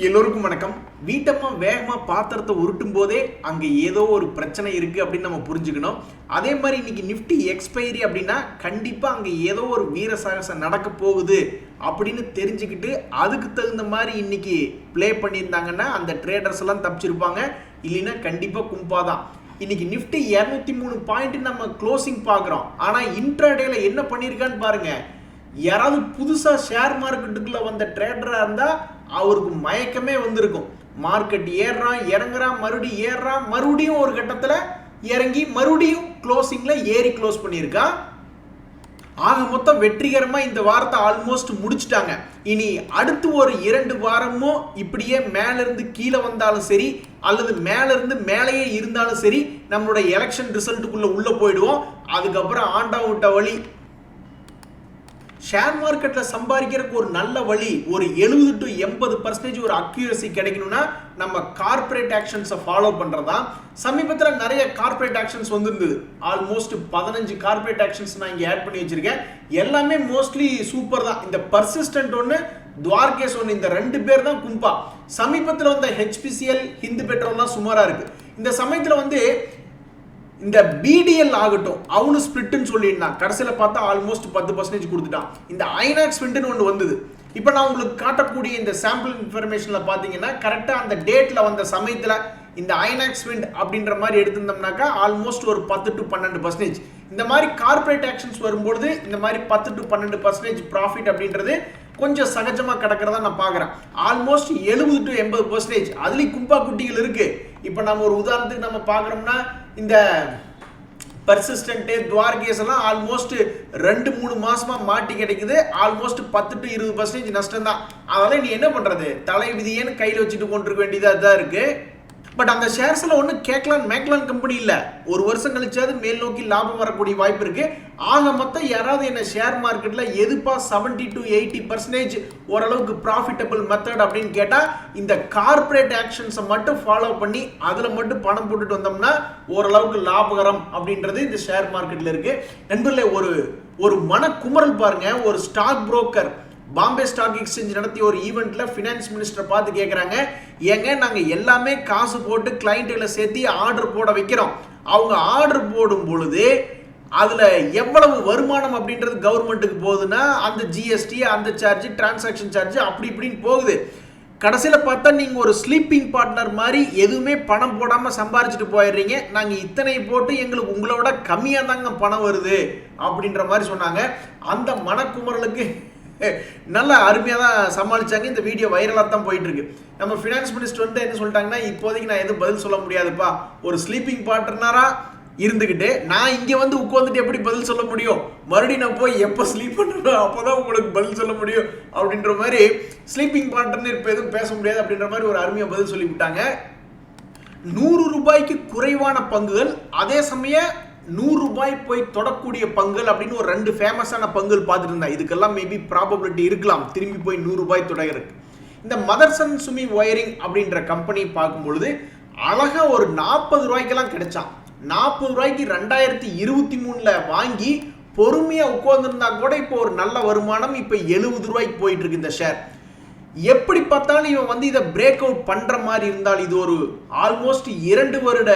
எல்லோருக்கும் வணக்கம். வீட்டம்மா வேகமாக பாத்திரத்தை உருட்டும் போதே அங்கே ஏதோ ஒரு பிரச்சனை இருக்குது அப்படின்னு நம்ம புரிஞ்சுக்கணும். அதே மாதிரி இன்னைக்கு நிஃப்டி எக்ஸ்பைரி அப்படின்னா கண்டிப்பாக அங்கே ஏதோ ஒரு வீர சாகசம் நடக்க போகுது அப்படின்னு தெரிஞ்சுக்கிட்டு அதுக்கு தகுந்த மாதிரி இன்னைக்கு ப்ளே பண்ணியிருந்தாங்கன்னா அந்த ட்ரேடர்ஸ் எல்லாம் தப்பிச்சிருப்பாங்க. இல்லைன்னா கண்டிப்பாக கும்பா தான். இன்னைக்கு நிஃப்டி இரநூத்தி மூணு பாயிண்ட் நம்ம க்ளோசிங் பார்க்குறோம். ஆனால் இன்ட்ராடேல என்ன பண்ணியிருக்கான்னு பாருங்க. யாராவது புதுசாக ஷேர் மார்க்கெட்டுக்குள்ளே வந்த ட்ரேடராக இருந்தால் அவருக்கு மயக்கமே வந்திருக்கும். மார்க்கெட் ஏறுறான் இறங்குறான் மறுபடியும் ஏறுறான் மறுபடியும் ஒரு கட்டத்தில் இறங்கி மறுபடியும் க்ளோசிங்கில் ஏறி க்ளோஸ் பண்ணியிருக்கா? ஆக மொத்தம் வெற்றிகரமாக இந்த வாரத்தை ஆல்மோஸ்ட் முடிச்சிட்டாங்க. இனி அடுத்து ஒரு இரண்டு வாரமும் இப்படியே மேலேருந்து கீழே வந்தாலும் சரி அல்லது மேலேருந்து மேலேயே இருந்தாலும் சரி நம்மளோட எலெக்ஷன் ரிசல்ட்டுக்குள்ளே உள்ளே போயிடுவோம். அதுக்கப்புறம் ஆண்டா விட்ட வழி ஷேர் மார்க்கெட்டில் சம்பாதிக்கிறதுக்கு ஒரு நல்ல வழி ஒரு எழுபது டு எண்பது பர்சன்டேஜ் ஒரு அக்யூரசி கிடைக்கணும்னா நம்ம கார்ப்பரேட் ஆக்ஷன்ஸை ஃபாலோ பண்ணுறதா சமீபத்தில் நிறைய கார்ப்பரேட் ஆக்ஷன்ஸ் வந்துருந்தது. ஆல்மோஸ்ட் பதினஞ்சு கார்ப்பரேட் ஆக்ஷன்ஸ் நான் இங்கே ஆட் பண்ணி வச்சுருக்கேன். எல்லாமே மோஸ்ட்லி சூப்பர் தான். இந்த பர்சிஸ்டன்ட் ஒன்று துவார்கேஸ் ஒன்று இந்த ரெண்டு பேர் தான் கும்பா. சமீபத்தில் வந்த ஹெச்பிசிஎல் ஹிந்து பெட்ரோல்லாம் சுமாராக இருக்குது இந்த சமயத்தில் வந்து இந்த பிடிஎல் ஆகட்டும் அவனு ஸ்பிளிட்னு சொல்லியிருந்தான். கடைசியில் பார்த்தா ஆல்மோஸ்ட் பத்து பர்சன்டேஜ் கொடுத்துட்டான். இந்த ஐநாக்ஸ் ஸ்பிண்ட்னு ஒன்று வந்தது. இப்போ நான் உங்களுக்கு காட்டக்கூடிய இந்த சாம்பிள் இன்ஃபர்மேஷனில் பார்த்தீங்கன்னா கரெக்டாக அந்த டேட்டில் வந்த சமயத்தில் இந்த ஐநாக்ஸ் விண்ட் அப்படின்ற மாதிரி எடுத்திருந்தோம்னாக்கா ஆல்மோஸ்ட் ஒரு பத்து டு பன்னெண்டு பர்சன்டேஜ் இந்த மாதிரி கார்ப்பரேட் ஆக்ஷன்ஸ் வரும்பொழுது இந்த மாதிரி பத்து டு பன்னெண்டு பர்சன்டேஜ் ப்ராஃபிட் அப்படின்றது கொஞ்சம் சகஜமாக கிடக்கிறதா நான் பார்க்குறேன் ஆல்மோஸ்ட் எழுபது டு எண்பது பர்சன்டேஜ் அதுலேயும் கும்பா குட்டிகள் இருக்குது இப்போ நம்ம ஒரு உதாரணத்துக்கு நம்ம பார்க்குறோம்னா இந்த பர்சிஸ்டன்ட்டு துவார்கேஸ் எல்லாம் ஆல்மோஸ்ட் ரெண்டு மூணு மாசமா மாட்டி கிடைக்குது. ஆல்மோஸ்ட் பத்து டு இருபது பர்சன்டேஜ் நஷ்டம் தான் அதெல்லாம் நீ என்ன பண்றது? தலை விதியேன்னு கையில் வச்சுட்டு கொண்டிருக்க வேண்டியதாக தான் இருக்குது பட் அந்த ஷேர்ஸில் ஒன்றும் கேட்கலான் மேக்லான் கம்பெனி இல்லை. ஒரு வருஷம் கழிச்சாவது மேல் நோக்கி லாபம் வரக்கூடிய வாய்ப்பு இருக்குது ஆக மொத்தம் யாராவது என்ன ஷேர் மார்க்கெட்டில் எதுப்பா செவன்டி டு எயிட்டி பர்சன்டேஜ் ஓரளவுக்கு ப்ராஃபிட்டபிள் மெத்தட் அப்படின்னு கேட்டால் இந்த கார்ப்பரேட் ஆக்ஷன்ஸை மட்டும் ஃபாலோ பண்ணி அதில் மட்டும் பணம் போட்டுட்டு வந்தோம்னா ஓரளவுக்கு லாபகரம் அப்படின்றது இந்த ஷேர் மார்க்கெட்டில் இருக்குது நண்பர்களே ஒரு ஒரு மனக்குமரல் பாருங்க. ஒரு stock broker Bombay stock exchange நடத்திய ஒரு ஈவெண்ட்டில் ஃபினான்ஸ் மினிஸ்டர் பார்த்து கேட்குறாங்க ஏங்க நாங்கள் எல்லாமே காசு போட்டு கிளைண்ட்டுகளை சேர்த்து ஆர்டர் போட வைக்கிறோம். அவங்க ஆர்டர் போடும் பொழுது அதில் எவ்வளவு வருமானம் அப்படின்றது கவர்மெண்ட்டுக்கு போகுதுன்னா அந்த ஜிஎஸ்டி அந்த சார்ஜ் டிரான்சாக்ஷன் சார்ஜ் அப்படி இப்படின்னு போகுது. கடைசியில் பார்த்தா நீங்கள் ஒரு ஸ்லீப்பிங் பார்ட்னர் மாதிரி எதுவுமே பணம் போடாமல் சம்பாரிச்சிட்டு போயிடுறீங்க. நாங்கள் இத்தனை போட்டு எங்களுக்கு உங்களோட கம்மியாக தாங்க பணம் வருது அப்படின்ற மாதிரி சொன்னாங்க. அந்த மனக்குமரலுக்கு நல்லா அருமையாக தான் சமாளிச்சாங்க. இந்த வீடியோ வைரலாக தான் போயிட்டுருக்கு. நம்ம ஃபினான்ஸ் மினிஸ்டர் வந்து என்ன சொல்லிட்டாங்கன்னா இப்போதைக்கு நான் எதுவும் பதில் சொல்ல முடியாதுப்பா. ஒரு ஸ்லீப்பிங் பார்ட்னராக இருந்துக்கிட்டு நான் இங்கே வந்து உட்காந்துட்டு எப்படி பதில் சொல்ல முடியும்? மறுபடியும் நான் போய் எப்போ ஸ்லீப் பண்ணுறோம் அப்போ தான் உங்களுக்கு பதில் சொல்ல முடியும் அப்படின்ற மாதிரி ஸ்லீப்பிங் பார்ட்னர் இப்போ எதுவும் பேச முடியாது அப்படின்ற மாதிரி ஒரு அருமையாக பதில் சொல்லிவிட்டாங்க. நூறு ரூபாய்க்கு குறைவான பங்குகள் அதே சமயம் நூறு ரூபாய் போய் தொடக்கூடிய பங்கல் அப்படின்னு ஒரு ரெண்டு ஃபேமஸான பங்கல் பார்த்துட்டு இருந்தேன் இதுக்கெல்லாம் மேபி ப்ராபபிலிட்டி இருக்கலாம். திரும்பி போய் நூறு ரூபாய் தொடங்கிறதுக்கு இந்த மதர்சன் சுமி ஒயரிங் அப்படின்ற கம்பெனி பார்க்கும்பொழுது அழகாக ஒரு நாற்பது ரூபாய்க்கெல்லாம் கிடைச்சான். நாற்பது ரூபாய்க்கு ரெண்டாயிரத்தி இருபத்தி மூணில் வாங்கி பொறுமையாக உட்கார்ந்துருந்தா கூட இப்போ ஒரு நல்ல வருமானம் இப்போ எழுபது ரூபாய்க்கு போயிட்டு இருக்கு இந்த ஷேர் எப்படி பார்த்தாலும் இவன் வந்து இதை பிரேக் அவுட் பண்ணுற மாதிரி இருந்தால் இது ஒரு ஆல்மோஸ்ட் இரண்டு வருட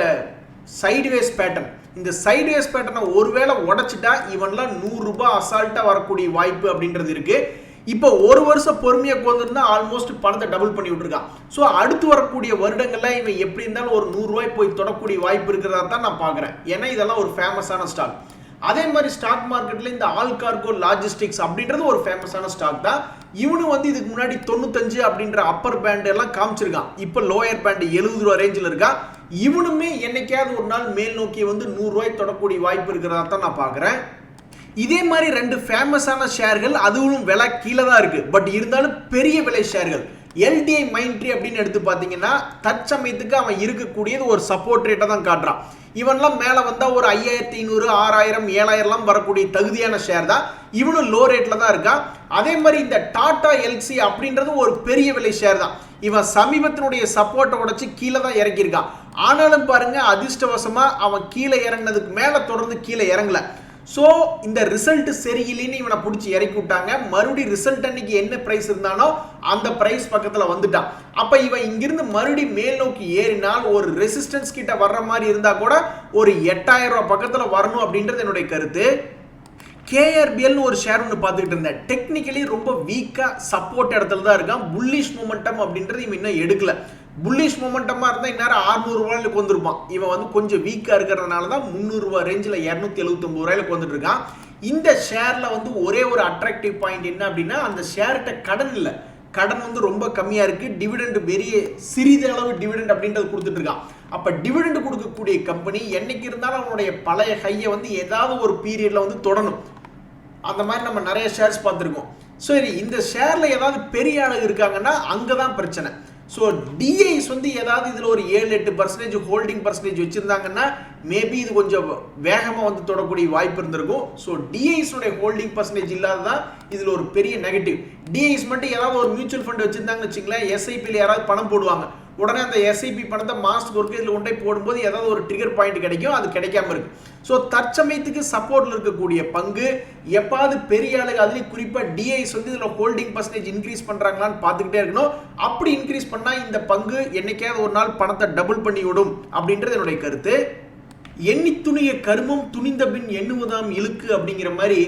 சைடுவேஸ் பேட்டர்ன் இந்த சைடுவேஸ் பேட்டர்னை ஒருவேளை உடச்சிட்டா இவன்லாம் நூறுரூபா அசால்ட்டாக வரக்கூடிய வாய்ப்பு அப்படின்றது இருக்குது இப்போ ஒரு வருஷம் பொறுமையாக கொண்டிருந்தா ஆல்மோஸ்ட் பணத்தை டபுள் பண்ணி விட்டுருக்கான். ஸோ அடுத்து வரக்கூடிய வருடங்களில் இவன் எப்படி இருந்தாலும் ஒரு நூறுரூவாய் போய் தொடக்கூடிய வாய்ப்பு இருக்கிறதா தான் நான் பார்க்குறேன். ஏன்னா இதெல்லாம் ஒரு ஃபேமஸான ஸ்டாக் அதே மாதிரி ஸ்டாக் மார்க்கெட்டில் இந்த ஆல் கார்கோ லாஜிஸ்டிக்ஸ் அப்படின்றது ஒரு ஃபேமஸான ஸ்டாக் தான். இவனு வந்து இதுக்கு முன்னாடி தொண்ணூத்தஞ்சு அப்படின்ற அப்பர் பேண்ட் எல்லாம் காமிச்சிருக்கான். இப்போ லோயர் பேண்ட் எழுபது ரூபா ரேஞ்சில் இருக்கா? இவனுமே என்னைக்காவது ஒரு நாள் மேல் நோக்கி வந்து நூறுரூவாய் தொடக்கூடிய வாய்ப்பு இருக்கிறதா தான் நான் பார்க்குறேன். இதே மாதிரி ரெண்டு ஃபேமஸான ஷேர்கள் அதுவும் விலை கீழே தான் இருக்கு. பட் இருந்தாலும் பெரிய விலை ஷேர்கள் எல்டிஐ மைண்ட்ரி அப்படின்னு எடுத்து பார்த்தீங்கன்னா தற்சமயத்துக்கு அவன் இருக்கக்கூடியது ஒரு சப்போர்ட் ரேட்டை தான் காட்டுறான். இவன்லாம் மேலே வந்தால் ஒரு ஐயாயிரத்தி ஐநூறு ஆறாயிரம் ஏழாயிரம்லாம் வரக்கூடிய தகுதியான ஷேர் தான். இவனும் லோ ரேட்டில் தான் இருக்கான். அதே மாதிரி இந்த டாடா எல்சி அப்படின்றது ஒரு பெரிய விலை ஷேர் தான். இவன் சமீபத்தினுடைய சப்போர்ட்டை உடச்சி கீழே தான் இறக்கியிருக்கான். ஆனாலும் பாருங்க அதிர்ஷ்டவசமாக அவன் கீழே இறங்கினதுக்கு மேலே தொடர்ந்து கீழே இறங்கல. ஸோ இந்த ரிசல்ட் சரியில்லைன்னு இவனை பிடிச்சி இறக்கி விட்டாங்க. மறுபடியும் ரிசல்ட் அன்னைக்கு என்ன ப்ரைஸ் இருந்தானோ அந்த ப்ரைஸ் பக்கத்தில் வந்துட்டான். அப்போ இவன் இங்கிருந்து மறுபடியும் மேல் நோக்கி ஏறினால் ஒரு ரெசிஸ்டன்ஸ் கிட்ட வர்ற மாதிரி இருந்தால் கூட ஒரு எட்டாயிரம் ரூபாய் பக்கத்தில் வரணும் அப்படின்றது என்னுடைய கருத்து. கேஆர்பிஎல்னு ஒரு ஷேர் ஒன்று பார்த்துக்கிட்டு இருந்தேன். டெக்னிக்கலி ரொம்ப வீக்காக சப்போர்ட் இடத்துல தான் இருக்கான். புல்லிஷ் மூமெண்டம் அப்படின்றது இவன் இன்னும் எடுக்கல. புல்லிஷ் மொமெண்டமாக இருந்தால் இந்நேரம் அறுநூறுவாயிலுக்கு வந்திருப்பான் இவன் வந்து கொஞ்சம் வீக்காக இருக்கிறதுனால தான் முந்நூறுரூவா ரேஞ்சில் இரநூத்தி எழுபத்தொம்பது ரூபாய்க்கு வந்துட்டு இருக்கான் இந்த ஷேரில் வந்து ஒரே ஒரு அட்ராக்டிவ் பாயிண்ட் என்ன அப்படின்னா அந்த ஷேர்கிட்ட கடன் இல்லை. கடன் வந்து ரொம்ப கம்மியாக இருக்குது டிவிடெண்ட் பெரிய சிறிதளவு டிவிடெண்ட் அப்படின்றது கொடுத்துட்ருக்கான் அப்போ டிவிடெண்ட் கொடுக்கக்கூடிய கம்பெனி என்னைக்கு இருந்தாலும் அவனுடைய பழைய ஹையை வந்து ஏதாவது ஒரு பீரியடில் வந்து தொடணும். அந்த மாதிரி நம்ம நிறைய ஷேர்ஸ் பார்த்துருக்கோம். சரி இந்த ஷேரில் ஏதாவது பெரிய ஆளுங்க இருக்காங்கன்னா அங்கே தான் பிரச்சனை. ஸோ டிஐஸ் வந்து ஏதாவது இதில் ஒரு ஏழு எட்டு பர்சன்டேஜ் ஹோல்டிங் பர்சன்டேஜ் வச்சுருந்தாங்கன்னா மேபி இது கொஞ்சம் வேகமாக வந்து தொடக்கூடிய வாய்ப்பு இருந்திருக்கும். ஸோ டிஐஸோடைய ஹோல்டிங் பர்சன்டேஜ் இல்லாததான் இதில் ஒரு பெரிய நெகட்டிவ் டிஐஸ் மட்டும் ஏதாவது ஒரு மியூச்சுவல் ஃபண்ட் வச்சுருந்தாங்கன்னு வச்சுங்களேன் எஸ்ஐபியில் யாராவது பணம் போடுவாங்க. உடனே அந்த எஸ்ஐபி பணத்தை மாதத்துக்கு ஒர்க்கு இதில் ஒன்றை போடும்போது ஏதாவது ஒரு ட்ரிகர் பாயிண்ட் கிடைக்கும் அது கிடைக்காம இருக்குது ஸோ தற்சமயத்துக்கு சப்போர்ட்டில் இருக்கக்கூடிய பங்கு எப்பாவது பெரிய அளவு அதுலேயும் குறிப்பாக டிஐஸ் வந்து இதில் ஹோல்டிங் பர்சன்டேஜ் இன்க்ரீஸ் பண்ணுறாங்களான்னு பார்த்துக்கிட்டே இருக்கணும். அப்படி இன்க்ரீஸ் பண்ணால் இந்த பங்கு என்னைக்காவது ஒரு நாள் பணத்தை டபுள் பண்ணி விடும் அப்படின்றது என்னுடைய கருத்து. எண்ணி துணிய கருமம் துணிந்த பின் எண்ணுவதாம் இழுக்கு அப்படிங்கிற மாதிரி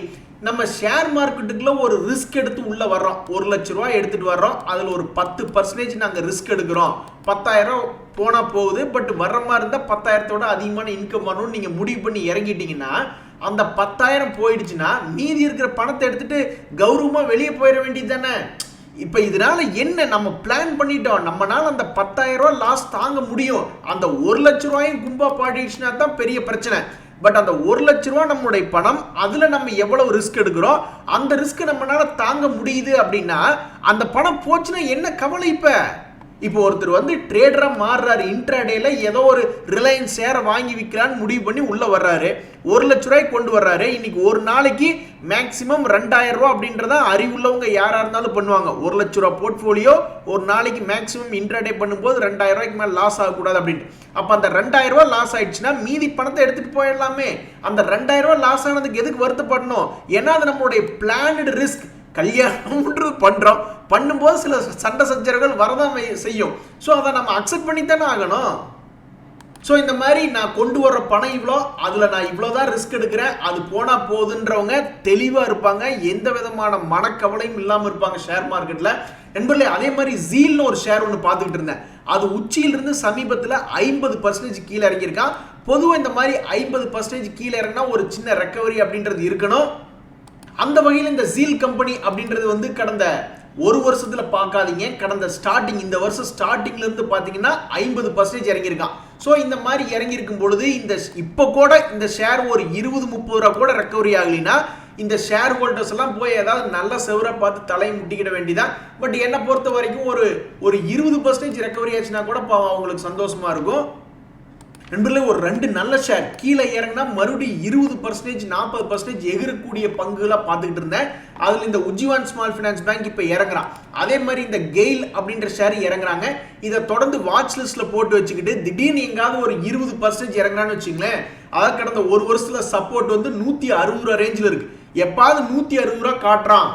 நம்ம ஷேர் மார்க்கெட்டுக்குள்ள ஒரு ரிஸ்க் எடுத்து உள்ள வர்றோம். ஒரு லட்ச ரூபாய் எடுத்துட்டு வர்றோம். அதில் ஒரு பத்து பர்சன்டேஜ் நாங்கள் ரிஸ்க் எடுக்கிறோம். பத்தாயிரம் போனால் போகுது. பட் வர்ற மாதிரி இருந்தால் பத்தாயிரத்தோட அதிகமான இன்கம் வரணும்னு நீங்கள் முடிவு பண்ணி இறங்கிட்டீங்கன்னா அந்த பத்தாயிரம் போயிடுச்சுன்னா மீதி இருக்கிற பணத்தை எடுத்துட்டு கௌரவமாக வெளியே போயிட வேண்டியது தானே? இப்போ இதனால என்ன நம்ம பிளான் பண்ணிட்டோம்? நம்மளால் அந்த பத்தாயிரம் ரூபாய் லாஸ் தாங்க முடியும். அந்த ஒரு லட்ச ரூபாயும் கும்பா பாடிடுச்சுன்னா தான் பெரிய பிரச்சனை. பட் அந்த ஒரு லட்ச ரூபா நம்மளுடைய பணம் அதில் நம்ம எவ்வளவு ரிஸ்க் எடுக்கிறோம்? அந்த ரிஸ்க் நம்மளால தாங்க முடியுது அப்படின்னா அந்த பணம் போச்சுன்னா என்ன கவலை இப்போ? இப்போ ஒருத்தர் வந்து ட்ரேடராக மாறுறாரு இன்ட்ராடேல ஏதோ ஒரு ரிலையன்ஸ் ஷேரை வாங்கி விற்கிறான்னு முடிவு பண்ணி உள்ளே வர்றாரு. ஒரு லட்ச ரூபாய்க்கு கொண்டு வர்றாரு. இன்னைக்கு ஒரு நாளைக்கு மேக்ஸிமம் ரெண்டாயிரம் ரூபா அப்படின்றத அறிவுள்ளவங்க யாராக இருந்தாலும் பண்ணுவாங்க. ஒரு லட்ச ரூபா போர்ட்ஃபோலியோ ஒரு நாளைக்கு மேக்ஸிமம் இன்ட்ராடே பண்ணும்போது ரெண்டாயிரம் ரூபாய்க்கு மேலே லாஸ் ஆகக்கூடாது அப்படின்ட்டு. அப்போ அந்த ரெண்டாயிரம் ரூபா லாஸ் ஆயிடுச்சுன்னா மீதி பணத்தை எடுத்துகிட்டு போயிடலாமே. அந்த ரெண்டாயிரம் ரூபா லாஸ் ஆனதுக்கு எதுக்கு வருத்தப்படணும்? ஏன்னா அது நம்மளுடைய பிளானடு ரிஸ்க் கல்யாணம்ன்றது பண்ணுறோம் பண்ணும்போது சில சண்டை சச்சரவுகள் வரதான் செய்யும். ஸோ அதை நம்ம அக்செப்ட் பண்ணி தானே ஆகணும். ஸோ இந்த மாதிரி நான் கொண்டு வர்ற பணம் இவ்வளோ அதில் நான் இவ்வளோ தான் ரிஸ்க் எடுக்கிறேன். அது போனால் போதுன்றவங்க தெளிவாக இருப்பாங்க. எந்த விதமான மனக்கவலையும் இல்லாமல் இருப்பாங்க ஷேர் மார்க்கெட்டில் நண்பர்களே அதே மாதிரி ஜீல்னு ஒரு ஷேர் ஒன்று பார்த்துக்கிட்டு இருந்தேன். அது உச்சியிலிருந்து சமீபத்தில் ஐம்பது பர்சன்டேஜ் கீழே இறங்கியிருக்கான் பொதுவாக இந்த மாதிரி ஐம்பது பர்சன்டேஜ் கீழே இறங்கினா ஒரு சின்ன ரெக்கவரி அப்படின்றது இருக்கணும். அந்த வகையில் இந்த ஜீல் கம்பெனி அப்படின்றது வந்து கடந்த ஒரு வருஷத்துல பார்க்காதீங்க. கடந்த ஸ்டார்டிங் இந்த வருஷம் ஸ்டார்டிங்ல இருந்து பார்த்தீங்கன்னா ஐம்பது பர்சன்டேஜ் இறங்கியிருக்கான். ஸோ இந்த மாதிரி இறங்கியிருக்கும் பொழுது இந்த இப்போ கூட இந்த ஷேர் ஒரு இருபது முப்பது ரூபா கூட ரெக்கவரி ஆகலைன்னா இந்த ஷேர் ஹோல்டர்ஸ் எல்லாம் போய் ஏதாவது நல்ல செவரை பார்த்து தலையை முட்டிக்கிட வேண்டியதான் பட் என்னை பொறுத்த வரைக்கும் ஒரு ஒரு இருபது பர்சன்டேஜ் ரெக்கவரி ஆச்சுன்னா கூட அவங்களுக்கு சந்தோஷமா இருக்கும். நண்பர்களே ஒரு ரெண்டு நல்ல ஷேர் கீழே இறங்கினா மறுபடியும் இருபது பர்சன்டேஜ் நாற்பது பர்சன்டேஜ் எகிரக்கூடிய பங்குகளாக பார்த்துக்கிட்டு இருந்தேன். அதில் இந்த உஜ்ஜிவான் ஸ்மால் ஃபினான்ஸ் பேங்க் இப்போ இறங்குறான் அதே மாதிரி இந்த கெயில் அப்படின்ற ஷேர் இறங்குறாங்க. இதை தொடர்ந்து வாட்ச் லிஸ்ட்டில் போட்டு வச்சுக்கிட்டு திடீர்னு எங்காவது ஒரு இருபது பர்சன்டேஜ் இறங்குறான்னு வச்சுங்களேன் அதாவது கடந்த ஒரு வருஷத்தில் சப்போர்ட் வந்து நூற்றி அறுபது ரூபா ரேஞ்சில் இருக்குது எப்பாவது நூற்றி அறுபது ரூபா காட்டுறான்.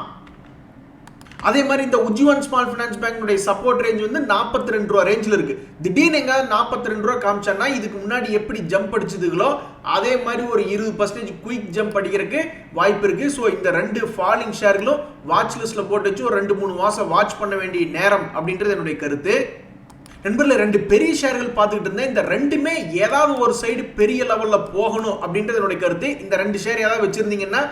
அதே மாதிரி இந்த உஜ்ஜீவன் ஸ்மால் ஃபினான்ஸ் பேங்க்னுடைய சப்போர்ட் ரேஞ்ச் வந்து நாற்பத்தி ரெண்டு ரூபா ரேஞ்சில் இருக்கு. திடீர்னு எங்காவது நாற்பத்தி ரெண்டு ரூபா காமிச்சான்னா இதுக்கு முன்னாடி எப்படி ஜம்ப் அடிச்சதுகளோ அதே மாதிரி ஒரு இருபது பர்சன்டேஜ் குயிக் ஜம்ப் அடிக்கிறதுக்கு வாய்ப்பு இருக்கு. ஸோ இந்த ரெண்டு ஃபாலிங் ஷேர்களும் வாட்ச் லிஸ்ட்ல போட்டு வச்சு ஒரு ரெண்டு மூணு மாசம் வாட்ச் பண்ண வேண்டிய நேரம் அப்படின்றது என்னுடைய கருத்து. நண்பர்களே ரெண்டு பெரிய ஷேர்கள் பார்த்துக்கிட்டு இருந்தேன். இந்த ரெண்டுமே ஏதாவது ஒரு சைடு பெரிய லெவலில் போகணும் அப்படின்றது என்னுடைய கருத்து. இந்த ரெண்டு ஷேர் ஏதாவது வச்சிருந்தீங்கன்னா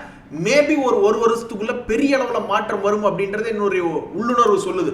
மேபி ஒரு ஒரு வருஷத்துக்குள்ள பெரிய அளவில் மாற்றம் வரும் அப்படின்றது என்னுடைய உள்ளுணர்வு சொல்லுது.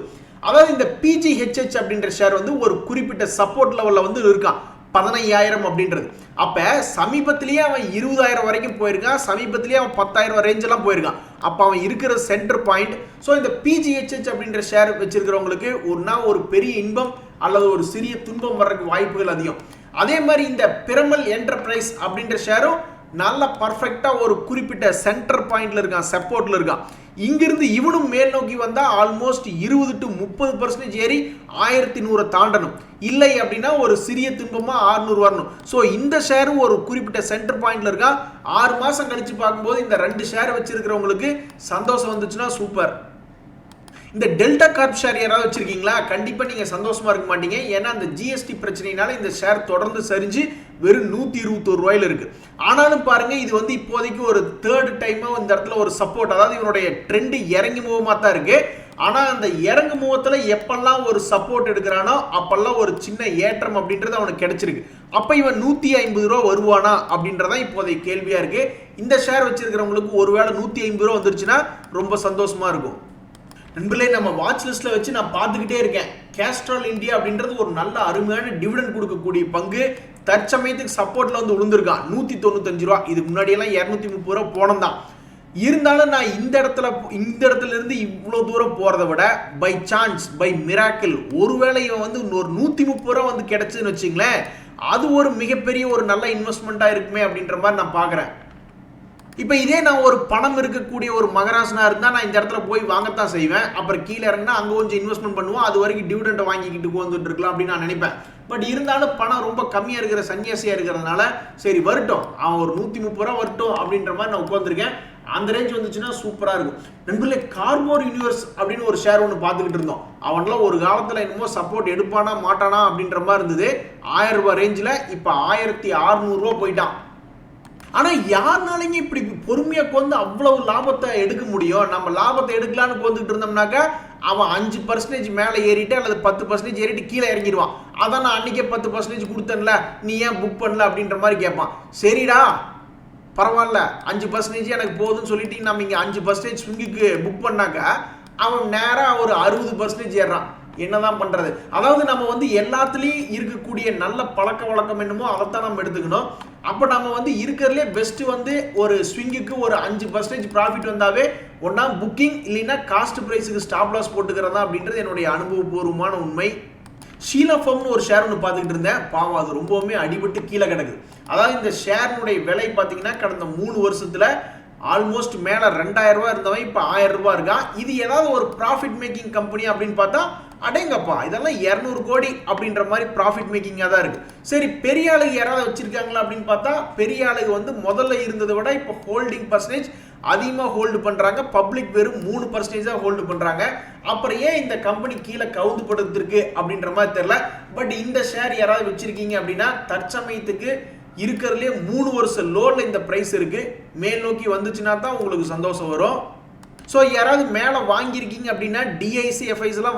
அதாவது இந்த பிஜிஹெச்ஹெச் அப்படின்ற ஷேர் வந்து ஒரு குறிப்பிட்ட சப்போர்ட் லெவலில் வந்து இருக்கான். பதினையாயிரம் அப்படின்றது. அப்போ சமீபத்திலேயே அவன் இருபதாயிரம் வரைக்கும் போயிருக்கான். சமீபத்திலேயே அவன் பத்தாயிரம் ரேஞ்செல்லாம் போயிருக்கான். அப்போ அவன் இருக்கிற சென்டர் பாயிண்ட் ஸோ இந்த பிஜிஹெச்ஹெச் அப்படின்ற ஷேர் வச்சிருக்கிறவங்களுக்கு ஒன்றா ஒரு பெரிய இன்பம் அல்லது ஒரு சிறிய துன்பம் வர்றதுக்கு வாய்ப்புகள் அதிகம். அதே மாதிரி இந்த பிரமல் என்டர்பிரைஸ் அப்படின்ற ஷேரும் நல்ல பர்ஃபெக்டாக ஒரு குறிப்பிட்ட சென்டர் பாயிண்டில் இருக்கான் சப்போர்ட்டில் இருக்கான். இங்கிருந்து இவனும் மேல் நோக்கி வந்தால் ஆல்மோஸ்ட் இருபது டு முப்பது பர்சன்டேஜ் ஏறி ஆயிரத்தி நூறை தாண்டணும். இல்லை அப்படின்னா ஒரு சிறிய துன்பமாக ஆறுநூறு வரணும். ஸோ இந்த ஷேரும் ஒரு குறிப்பிட்ட சென்டர் பாயிண்டில் இருக்கா? ஆறு மாதம் கழித்து பார்க்கும்போது இந்த ரெண்டு ஷேர் வச்சுருக்கிறவங்களுக்கு சந்தோஷம் வந்துச்சுன்னா சூப்பர் இந்த டெல்டா கார்ப் ஷேர் யாராவது வச்சுருக்கீங்களா? கண்டிப்பாக நீங்கள் சந்தோஷமாக இருக்க மாட்டீங்க. ஏன்னா அந்த ஜிஎஸ்டி பிரச்சனையினால இந்த ஷேர் தொடர்ந்து சரிஞ்சு வெறும் நூற்றி இருபத்தொரு ரூபாயில் இருக்குது ஆனாலும் பாருங்கள் இது வந்து இப்போதைக்கு ஒரு தேர்ட் டைமாக இந்த இடத்துல ஒரு சப்போர்ட் அதாவது இவனுடைய ட்ரெண்டு இறங்கி முகமாக தான் இருக்குது ஆனால் அந்த இறங்கு முகத்தில் எப்பெல்லாம் ஒரு சப்போர்ட் எடுக்கிறானோ அப்பெல்லாம் ஒரு சின்ன ஏற்றம் அப்படின்றது அவனுக்கு கிடைச்சிருக்கு. அப்போ இவன் நூற்றி ஐம்பது ரூபா வருவானா அப்படின்றதான் இப்போதைய கேள்வியாக இருக்குது இந்த ஷேர் வச்சிருக்கிறவங்களுக்கு ஒருவேளை நூற்றி ஐம்பது ரூபா வந்துருச்சுன்னா ரொம்ப சந்தோஷமாக இருக்கும். நண்பர்களே நம்ம வாட்ச் லிஸ்ட்டில் வச்சு நான் பார்த்துக்கிட்டே இருக்கேன். கேஸ்ட்ரால் இந்தியா அப்படின்றது ஒரு நல்ல அருமையான டிவிடன் கொடுக்கக்கூடிய பங்கு. தற்சமயத்துக்கு சப்போர்ட்டில் வந்து விழுந்திருக்கான் நூற்றி தொண்ணூத்தஞ்சு ரூபா. இதுக்கு முன்னாடியெல்லாம் இரநூத்தி முப்பது ரூபா போனோம் தான் இருந்தாலும் நான் இந்த இடத்துல இந்த இடத்துல இருந்து இவ்வளோ தூரம் போகிறத விட பை சான்ஸ் பை மிராக்கிள் ஒருவேளை இவன் வந்து ஒரு நூற்றி முப்பது ரூபா வந்து கிடச்சுன்னு வச்சுங்களேன் அது ஒரு மிகப்பெரிய ஒரு நல்ல இன்வெஸ்ட்மெண்ட்டாக இருக்குமே அப்படின்ற மாதிரி நான் பார்க்குறேன். இப்போ இதே நான் ஒரு பணம் இருக்கக்கூடிய ஒரு மகராசனா இருந்தால் நான் இந்த இடத்துல போய் வாங்கத்தான் செய்வேன். அப்புறம் கீழே இறங்கினா அங்கே கொஞ்சம் இன்வெஸ்ட்மெண்ட் பண்ணுவோம். அது வரைக்கும் டிவிடெண்டை வாங்கிக்கிட்டு வந்துட்டு இருக்கலாம் அப்படின்னு நான் நினைப்பேன். பட் இருந்தாலும் பணம் ரொம்ப கம்மியாக இருக்கிற சன்னியாசியாக இருக்கிறதுனால சரி வரட்டும். அவன் ஒரு நூற்றி முப்பது ரூபா வரட்டும் அப்படின்ற மாதிரி நான் உட்காந்துருக்கேன் அந்த ரேஞ்ச் வந்துச்சுன்னா சூப்பராக இருக்கும். நண்பர்களே கார்போர் யூனிவர்ஸ் அப்படின்னு ஒரு ஷேர் ஒன்று பார்த்துக்கிட்டு இருந்தோம். அவன்லாம் ஒரு காலத்தில் என்னமோ சப்போர்ட் எடுப்பானா மாட்டானா அப்படின்ற மாதிரி இருந்தது. ஆயிரம் ரூபாய் ரேஞ்சில் இப்போ ஆயிரத்தி அறுநூறுவா போயிட்டான். ஆனால் யாருனாலையும் இப்படி பொறுமையாக கொண்டு அவ்வளவு லாபத்தை எடுக்க முடியும்? நம்ம லாபத்தை எடுக்கலாம்னு கொண்டுட்டு இருந்தோம்னாக்கா அவன் அஞ்சு பர்சன்டேஜ் மேலே ஏறிட்டு அல்லது பத்து பர்சன்டேஜ் ஏறிட்டு கீழே இறங்கிடுவான். அதான் நான் அன்னைக்கே பத்து பர்சன்டேஜ் கொடுத்தேன்ல நீ ஏன் புக் பண்ணல அப்படின்ற மாதிரி கேட்பான். சரிடா பரவாயில்ல அஞ்சு பர்சன்டேஜ் எனக்கு போதும்னு சொல்லிட்டு நம்ம இங்கே அஞ்சு பர்சன்டேஜ் ஸ்விங்குக்கு புக் பண்ணாக்கா அவன் நேராக ஒரு அறுபது பர்சன்டேஜ் ஏறான் என்னதான் பண்றது? அதாவது நம்ம வந்து எல்லாத்துலேயும் இருக்கக்கூடிய நல்ல பழக்க வழக்கம் என்னமோ அதைத்தான் நம்ம எடுத்துக்கணும். அப்போ நம்ம வந்து இருக்கிறதுலே பெஸ்ட் வந்து ஒரு ஸ்விங்குக்கு ஒரு அஞ்சு பர்சன்டேஜ் ப்ராஃபிட் வந்தாவே ஒன்றா புக்கிங் இல்லைன்னா காஸ்ட் ப்ரைஸுக்கு ஸ்டாப் லாஸ் போட்டுக்கிறதா அப்படின்றது என்னுடைய அனுபவபூர்வமான உண்மை. ஷீலா ஃபம்னு ஒரு ஷேர் ஒன்று பார்த்துக்கிட்டு இருந்தேன். பாவம் அது ரொம்பவுமே அடிபட்டு கீழே கிடக்குது. அதாவது இந்த ஷேர்னுடைய விலை பார்த்தீங்கன்னா கடந்த மூணு வருஷத்தில் ஆல்மோஸ்ட் மேலே ரெண்டாயிரம் ரூபா இருந்தவன் இப்போ ஆயிரம் ரூபா இருக்கான் இது ஏதாவது ஒரு ப்ராஃபிட் மேக்கிங் கம்பெனி அப்படின்னு பார்த்தா அடேங்கப்பா இதெல்லாம் இரநூறு கோடி அப்படின்ற மாதிரி ப்ராஃபிட் மேக்கிங்காக தான் இருக்குது சரி பெரிய ஆளுங்க யாராவது வச்சுருக்காங்களா அப்படின்னு பார்த்தா பெரிய ஆளுங்க வந்து முதல்ல இருந்ததை விட இப்போ ஹோல்டிங் பர்சன்டேஜ் அதிகமாக ஹோல்டு பண்ணுறாங்க பப்ளிக் வெறும் மூணு பர்சன்டேஜ் தான் ஹோல்டு பண்ணுறாங்க அப்புறம் ஏன் இந்த கம்பெனி கீழே கவுந்து அப்படின்ற மாதிரி தெரில பட் இந்த ஷேர் யாராவது வச்சுருக்கீங்க அப்படின்னா தற்சமயத்துக்கு இருக்கிறதுலே மூணு வருஷம் லோனில் இந்த ப்ரைஸ் இருக்குது மேல் நோக்கி வந்துச்சுன்னா தான் உங்களுக்கு சந்தோஷம் வரும். ஸோ யாராவது மேலே வாங்கியிருக்கீங்க அப்படின்னா டிஐசி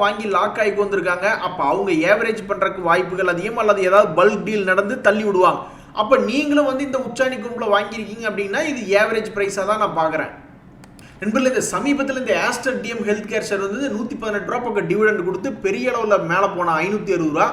வாங்கி லாக் ஆகிக்கு வந்திருக்காங்க. அப்போ அவங்க ஏவரேஜ் பண்ணுறதுக்கு வாய்ப்புகள் அதிகம் அல்லது ஏதாவது பல்க் டீல் நடந்து தள்ளி விடுவாங்க. அப்போ நீங்களும் வந்து இந்த உச்சாணி கும்பில் வாங்கியிருக்கீங்க அப்படின்னா இது ஏவரேஜ் ப்ரைஸாக தான் நான் பார்க்குறேன். நண்பர்கள் இந்த சமீபத்தில் இந்த Aster DM health care share வந்து நூற்றி பதினெட்டு ரூபா பக்கம் டிவிடெண்ட் கொடுத்து பெரிய அளவில் மேலே போன ஐநூற்றி அறுபது ரூபா.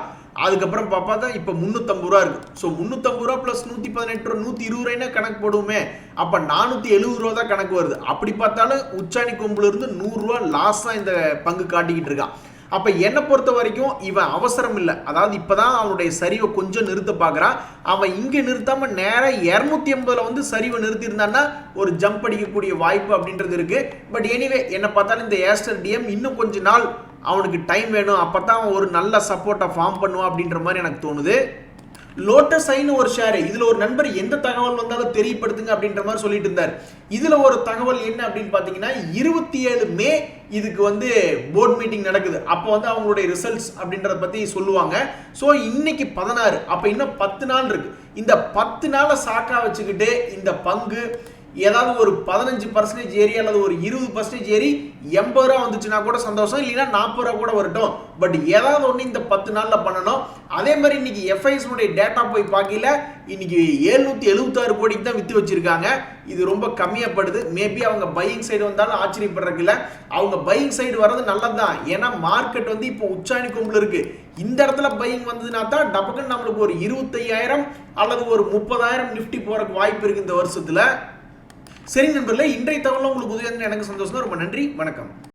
அதுக்கப்புறம் பார்த்தா தான் இப்போ முந்நூற்றம்பது ரூபா இருக்கு. ஸோ முந்நூற்றம்பது ரூபா ப்ளஸ் நூற்றி பதினெட்டு ரூபா நூற்றி இருபது ரூபாய்னா கணக்கு போடுவோமே. அப்போ நானூற்றி எழுபது ரூபா தான் கணக்கு வருது. அப்படி பார்த்தாலும் உச்சாணி கொம்புல இருந்து நூறுரூவா லாஸ் தான் இந்த பங்கு காட்டிக்கிட்டு இருக்கான் அப்போ என்னை பொறுத்த வரைக்கும் இவன் அவசரம் இல்லை. அதாவது இப்போ தான் அவனுடைய சரிவை கொஞ்சம் நிறுத்த பார்க்குறான் அவன் இங்கே நிறுத்தாமல் நேராக இரநூத்தி எண்பதில் வந்து சரிவை நிறுத்தியிருந்தான்னா ஒரு ஜம்ப் அடிக்கக்கூடிய வாய்ப்பு அப்படின்றது இருக்குது பட் எனிவே என்னை பார்த்தாலும் இந்த ஏஸ்டர் டிஎம் இன்னும் கொஞ்ச நாள் அவனுக்கு டைம் வேணும். அப்போ தான் ஒரு நல்ல சப்போர்ட்டை ஃபார்ம் பண்ணுவான் அப்படின்ற மாதிரி எனக்கு தோணுது. லோட்டஸ் ஐன்னு ஒரு ஷேர் இதில் ஒரு நண்பர் எந்த தகவல் வந்தாலும் தெரியப்படுத்துங்க அப்படின்ற மாதிரி சொல்லிட்டு இருந்தார். இதில் ஒரு தகவல் என்ன அப்படின்னு பார்த்தீங்கன்னா இருபத்தி ஏழு மே இதுக்கு வந்து போர்ட் மீட்டிங் நடக்குது. அப்போ வந்து அவங்களுடைய ரிசல்ட்ஸ் அப்படின்றத பற்றி சொல்லுவாங்க. ஸோ இன்னைக்கு பதினாறு. அப்போ இன்னும் பத்து நாள் இருக்கு. இந்த பத்து நாளை சாக்கா வச்சுக்கிட்டு இந்த பங்கு ஏதாவது ஒரு பதினஞ்சு பர்சன்டேஜ் ஏறி அல்லது ஒரு இருபது பர்சன்டேஜ் ஏறி எண்பது ரூபா வந்துச்சுன்னா கூட சந்தோஷம் இல்லைன்னா நாற்பது ரூபா கூட வரட்டும். பட் ஏதாவது ஒன்று இந்த பத்து நாளில் பண்ணணும். அதே மாதிரி இன்னைக்கு எஃப்ஐஎஸ்னுடைய டேட்டா போய் பார்க்கல இன்னைக்கு எழுநூத்தி எழுபத்தாறு கோடிக்கு தான் வித்து வச்சிருக்காங்க. இது ரொம்ப கம்மியாகப்படுது மேபி அவங்க பையிங் சைடு வந்தாலும் ஆச்சரியப்படுறதுக்கு இல்லை. அவங்க பையிங் சைடு வர்றது நல்லது தான் ஏன்னா மார்க்கெட் வந்து இப்போ உச்சாணி கும்பில் இருக்கு. இந்த இடத்துல பையிங் வந்ததுன்னா தான் டபக்குன்னு நம்மளுக்கு ஒரு இருபத்தையாயிரம் அல்லது ஒரு முப்பதாயிரம் நிஃப்டி போறதுக்கு வாய்ப்பு இருக்கு இந்த வருஷத்துல. சரி நண்பர்களே இன்றைய தகவல் உங்களுக்கு உதவி எனக்கு சந்தோஷம் ரொம்ப நன்றி. வணக்கம்.